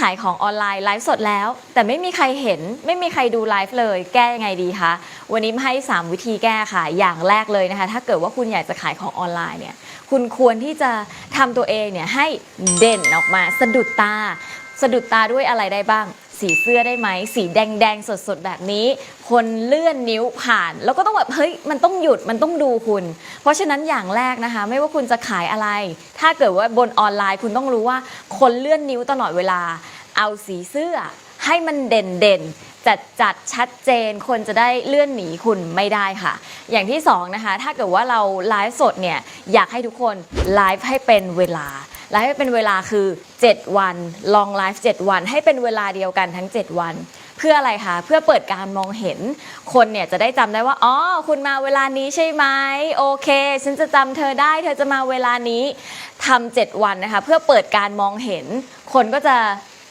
ขายของออนไลน์ไลฟ์สดแล้ว แต่ไม่มีใครเห็น ไม่มีใครดูไลฟ์เลย แก้ยังไงดีคะวันนี้มาให้ 3 วิธีแก้ค่ะ อย่างแรกเลยนะคะ ถ้าเกิดว่าคุณอยากจะขายของออนไลน์เนี่ยคุณควรที่จะทำตัวเองเนี่ยให้เด่นออกมาสะดุดตา สะดุดตาด้วยอะไรได้บ้าง สีเสื้อได้ไหม สีแดงแดงสดๆ แบบนี้ คนเลื่อนนิ้วผ่าน แล้วก็ต้องแบบ เฮ้ย มันต้องหยุดมันต้องดูคุณ เพราะฉะนั้นอย่างแรกนะคะ ไม่ว่าคุณจะขายอะไร ถ้าเกิดว่าบนออนไลน์คุณต้องรู้ว่าคนเลื่อนนิ้วตลอดเวลา เอาสีเสื้อให้มันเด่นเด่นจัดจัดชัดเจนคนจะได้เลื่อนหนีคุณไม่ได้ค่ะ อย่างที่สองนะคะ ถ้าเกิดว่าเราไลฟ์สดเนี่ยอยากให้ทุกคนไลฟ์ให้เป็นเวลา ไลฟ์ให้เป็นเวลาคือ 7 วัน ลองไลฟ์7วัน ให้เป็นเวลาเดียวกันทั้ง 7 วันเพื่ออะไรคะ เพื่อเปิดการมองเห็น คนเนี่ยจะได้จำได้ว่า อ๋อ คุณมาเวลานี้ใช่ไหม โอเค ฉันจะจำเธอได้ เธอจะมาเวลานี้ทำ7วันนะคะ เพื่อเปิดการมองเห็น คนก็จะ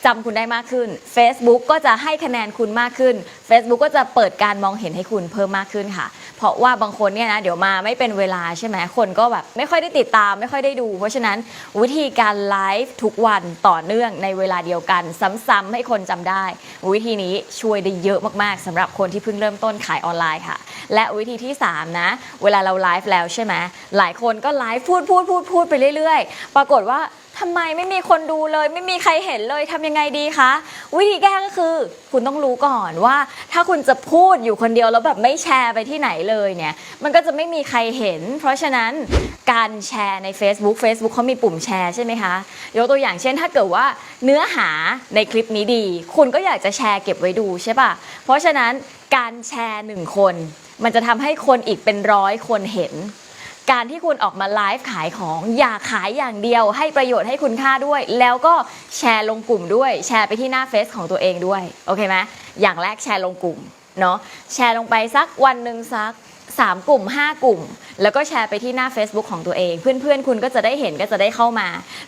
จำคุณได้มากขึ้น Facebook ก็จะให้คะแนนคุณมากขึ้น Facebook ก็จะเปิดการมองเห็นให้คุณเพิ่มมากขึ้นค่ะ เพราะว่าบางคนเนี่ยนะเดี๋ยวมาไม่เป็นเวลาใช่ไหมคนก็แบบไม่ค่อยได้ติดตามไม่ค่อยได้ดู เพราะฉะนั้นวิธีการไลฟ์ทุกวันต่อเนื่องในเวลาเดียวกัน ซ้ำๆให้คนจำได้ วิธีนี้ช่วยได้เยอะมากๆสำหรับคนที่เพิ่งเริ่มต้นขายออนไลน์ค่ะ และวิธีที่ 3 นะ เวลาเราไลฟ์แล้วใช่ไหมหลายคนก็ไลฟ์พูดพูดพูดพูดไปเรื่อย ๆ ปรากฏว่าทำไมไม่มีคนดูเลย ไม่มีใครเห็นเลยทำยังไงดีคะ วิธีแก้ก็คือคุณต้องรู้ก่อนว่า ถ้าคุณจะพูดอยู่คนเดียวแล้วแบบไม่แชร์ไปที่ไหนเลยเนี่ย มันก็จะไม่มีใครเห็น เพราะฉะนั้นการแชร์ใน Facebook Facebook เขามีปุ่มแชร์ใช่ไหมคะ ยกตัวอย่างเช่น ถ้าเกิดว่าเนื้อหาในคลิปนี้ดี คุณก็อยากจะแชร์เก็บไว้ดูใช่ปะเพราะฉะนั้นการแชร์หนึ่งคน มันจะทำให้คนอีกเป็นร้อยคนเห็น การที่คุณออกมาไลฟ์ขายของอย่าขายอย่างเดียว ให้ประโยชน์ให้คุณค่าด้วย แล้วก็แชร์ลงกลุ่มด้วย แชร์ไปที่หน้าเฟซของตัวเองด้วยโอเคไหมอย่างแรกแชร์ลงกลุ่มเนาะแชร์ลงไปสักวันหนึ่งสัก3 กลุ่ม 5 กลุ่ม แล้วก็แชร์ไปที่หน้า Facebook ของตัวเอง เพื่อนๆ คุณก็จะได้เห็นก็จะได้เข้ามา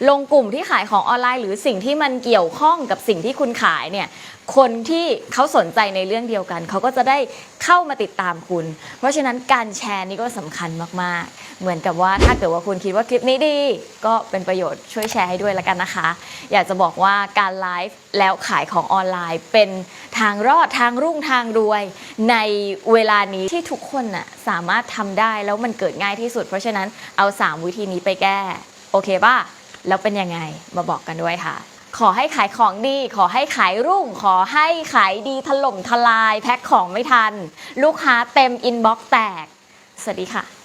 ลงกลุ่มที่ขายของออนไลน์ หรือสิ่งที่มันเกี่ยวข้องกับสิ่งที่คุณขายเนี่ยคนที่เขาสนใจในเรื่องเดียวกัน เขาก็จะได้ เข้ามาติดตามคุณ เพราะฉะนั้นการแชร์นี่ก็สำคัญมากๆ เหมือนกับว่าถ้าเกิดว่าคุณคิดว่าคลิปนี้ดี ก็เป็นประโยชน์ช่วยแชร์ให้ด้วยละกันนะคะ อยากจะบอกว่าการไลฟ์แล้วขายของออนไลน์เป็นทางรอดทางรุ่งทางรวย ในเวลานี้ที่ทุกคนน่ะสามารถทำได้แล้วมันเกิดง่ายที่สุด เพราะฉะนั้นเอา 3 วิธีนี้ไปแก้ โอเคป่ะแล้วเป็นยังไงมาบอกกันด้วยค่ะ ขอให้ขายของดี ขอให้ขายรุ่ง ขอให้ขายดีถล่มทลาย แพ็คของไม่ทัน ลูกค้าเต็มอินบ็อกซ์แตก สวัสดีค่ะ